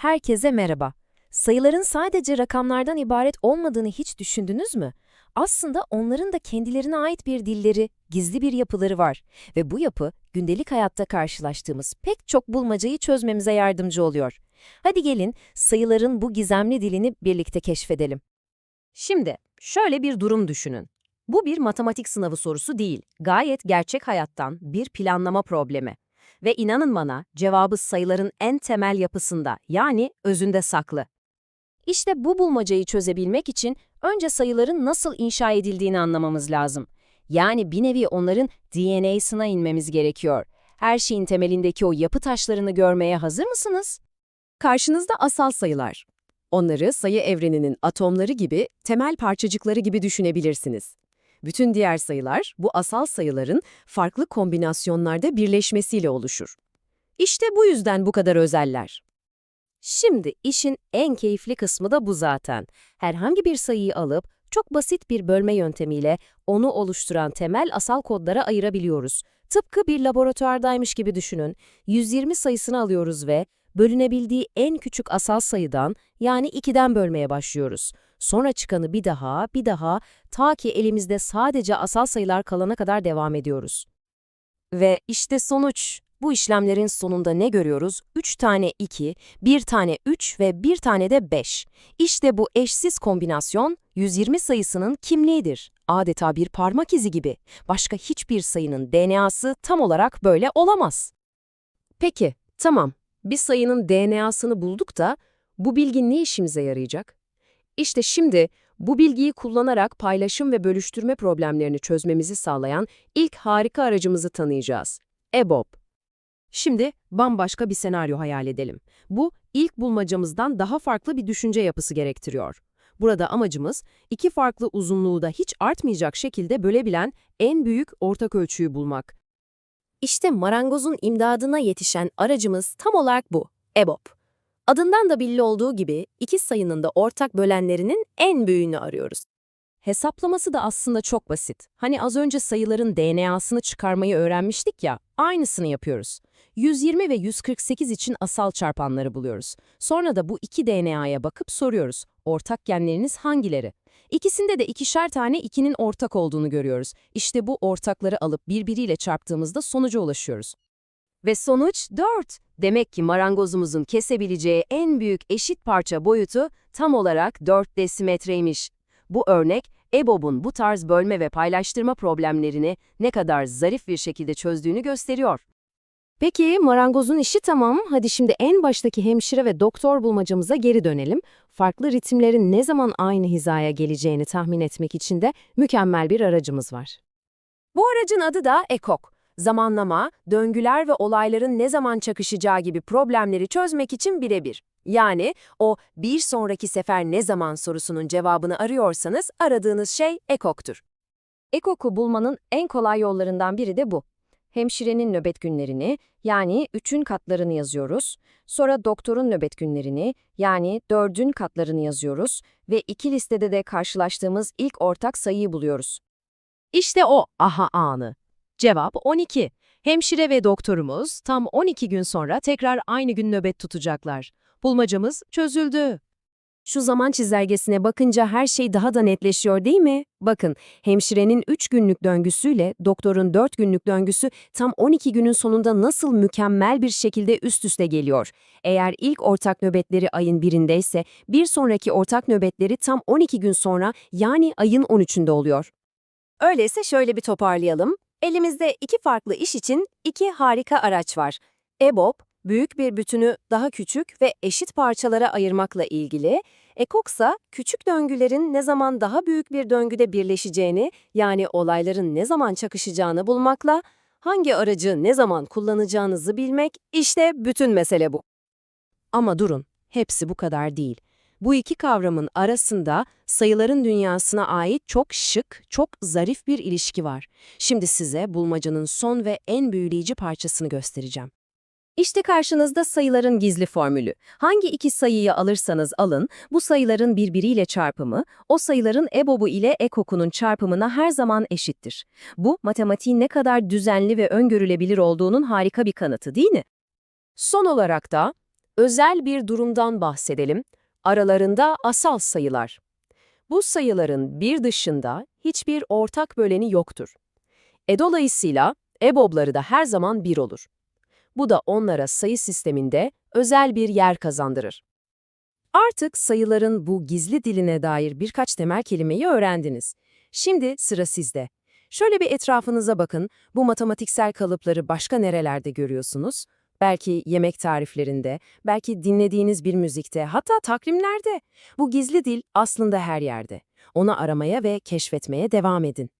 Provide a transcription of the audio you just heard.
Herkese merhaba. Sayıların sadece rakamlardan ibaret olmadığını hiç düşündünüz mü? Aslında onların da kendilerine ait bir dilleri, gizli bir yapıları var ve bu yapı gündelik hayatta karşılaştığımız pek çok bulmacayı çözmemize yardımcı oluyor. Hadi gelin sayıların bu gizemli dilini birlikte keşfedelim. Şimdi şöyle bir durum düşünün. Bu bir matematik sınavı sorusu değil, gayet gerçek hayattan bir planlama problemi. Ve inanın bana cevabı sayıların en temel yapısında yani özünde saklı. İşte bu bulmacayı çözebilmek için önce sayıların nasıl inşa edildiğini anlamamız lazım. Yani bir nevi onların DNA'sına inmemiz gerekiyor. Her şeyin temelindeki o yapı taşlarını görmeye hazır mısınız? Karşınızda asal sayılar. Onları sayı evreninin atomları gibi, temel parçacıkları gibi düşünebilirsiniz. Bütün diğer sayılar bu asal sayıların farklı kombinasyonlarda birleşmesiyle oluşur. İşte bu yüzden bu kadar özeller. Şimdi işin en keyifli kısmı da bu zaten. Herhangi bir sayıyı alıp çok basit bir bölme yöntemiyle onu oluşturan temel asal kodlara ayırabiliyoruz. Tıpkı bir laboratuvardaymış gibi düşünün. 120 sayısını alıyoruz ve bölünebildiği en küçük asal sayıdan yani 2'den bölmeye başlıyoruz. Sonra çıkanı bir daha, bir daha ta ki elimizde sadece asal sayılar kalana kadar devam ediyoruz. Ve işte sonuç. Bu işlemlerin sonunda ne görüyoruz? 3 tane 2, 1 tane 3 ve 1 tane de 5. İşte bu eşsiz kombinasyon 120 sayısının kimliğidir. Adeta bir parmak izi gibi. Başka hiçbir sayının DNA'sı tam olarak böyle olamaz. Peki, tamam. Bir sayının DNA'sını bulduk da bu bilgi ne işimize yarayacak? İşte şimdi bu bilgiyi kullanarak paylaşım ve bölüştürme problemlerini çözmemizi sağlayan ilk harika aracımızı tanıyacağız. EBOB. Şimdi bambaşka bir senaryo hayal edelim. Bu, ilk bulmacamızdan daha farklı bir düşünce yapısı gerektiriyor. Burada amacımız, iki farklı uzunluğu da hiç artmayacak şekilde bölebilen en büyük ortak ölçüyü bulmak. İşte marangozun imdadına yetişen aracımız tam olarak bu, EBOB. Adından da belli olduğu gibi iki sayının da ortak bölenlerinin en büyüğünü arıyoruz. Hesaplaması da aslında çok basit. Hani az önce sayıların DNA'sını çıkarmayı öğrenmiştik ya, aynısını yapıyoruz. 120 ve 148 için asal çarpanları buluyoruz. Sonra da bu iki DNA'ya bakıp soruyoruz. Ortak genleriniz hangileri? İkisinde de ikişer tane 2'nin ortak olduğunu görüyoruz. İşte bu ortakları alıp birbiriyle çarptığımızda sonuca ulaşıyoruz. Ve sonuç 4. Demek ki marangozumuzun kesebileceği en büyük eşit parça boyutu tam olarak 4 desimetreymiş. Bu örnek, EBOB'un bu tarz bölme ve paylaştırma problemlerini ne kadar zarif bir şekilde çözdüğünü gösteriyor. Peki marangozun işi tamam. Hadi şimdi en baştaki hemşire ve doktor bulmacamıza geri dönelim. Farklı ritimlerin ne zaman aynı hizaya geleceğini tahmin etmek için de mükemmel bir aracımız var. Bu aracın adı da EKOK. Zamanlama, döngüler ve olayların ne zaman çakışacağı gibi problemleri çözmek için birebir. Yani o bir sonraki sefer ne zaman sorusunun cevabını arıyorsanız aradığınız şey EKOK'tur. EKOK'u bulmanın en kolay yollarından biri de bu. Hemşirenin nöbet günlerini, yani üçün katlarını yazıyoruz. Sonra doktorun nöbet günlerini, yani dördün katlarını yazıyoruz ve iki listede de karşılaştığımız ilk ortak sayıyı buluyoruz. İşte o aha anı. Cevap 12. Hemşire ve doktorumuz tam 12 gün sonra tekrar aynı gün nöbet tutacaklar. Bulmacamız çözüldü. Şu zaman çizelgesine bakınca her şey daha da netleşiyor değil mi? Bakın, hemşirenin 3 günlük döngüsüyle doktorun 4 günlük döngüsü tam 12 günün sonunda nasıl mükemmel bir şekilde üst üste geliyor. Eğer ilk ortak nöbetleri ayın birindeyse, bir sonraki ortak nöbetleri tam 12 gün sonra yani ayın 13'ünde oluyor. Öyleyse şöyle bir toparlayalım. Elimizde iki farklı iş için iki harika araç var. EBOB, büyük bir bütünü daha küçük ve eşit parçalara ayırmakla ilgili, EKOKSA, küçük döngülerin ne zaman daha büyük bir döngüde birleşeceğini, yani olayların ne zaman çakışacağını bulmakla, hangi aracı ne zaman kullanacağınızı bilmek, işte bütün mesele bu. Ama durun, hepsi bu kadar değil. Bu iki kavramın arasında sayıların dünyasına ait çok şık, çok zarif bir ilişki var. Şimdi size bulmacanın son ve en büyüleyici parçasını göstereceğim. İşte karşınızda sayıların gizli formülü. Hangi iki sayıyı alırsanız alın, bu sayıların birbiriyle çarpımı, o sayıların EBOB'u ile EKOK'unun çarpımına her zaman eşittir. Bu, matematiğin ne kadar düzenli ve öngörülebilir olduğunun harika bir kanıtı değil mi? Son olarak da, özel bir durumdan bahsedelim. Aralarında asal sayılar. Bu sayıların bir dışında hiçbir ortak böleni yoktur. E dolayısıyla EBOB'ları da her zaman bir olur. Bu da onlara sayı sisteminde özel bir yer kazandırır. Artık sayıların bu gizli diline dair birkaç temel kelimeyi öğrendiniz. Şimdi sıra sizde. Şöyle bir etrafınıza bakın, bu matematiksel kalıpları başka nerelerde görüyorsunuz? Belki yemek tariflerinde, belki dinlediğiniz bir müzikte, hatta takvimlerde. Bu gizli dil aslında her yerde. Onu aramaya ve keşfetmeye devam edin.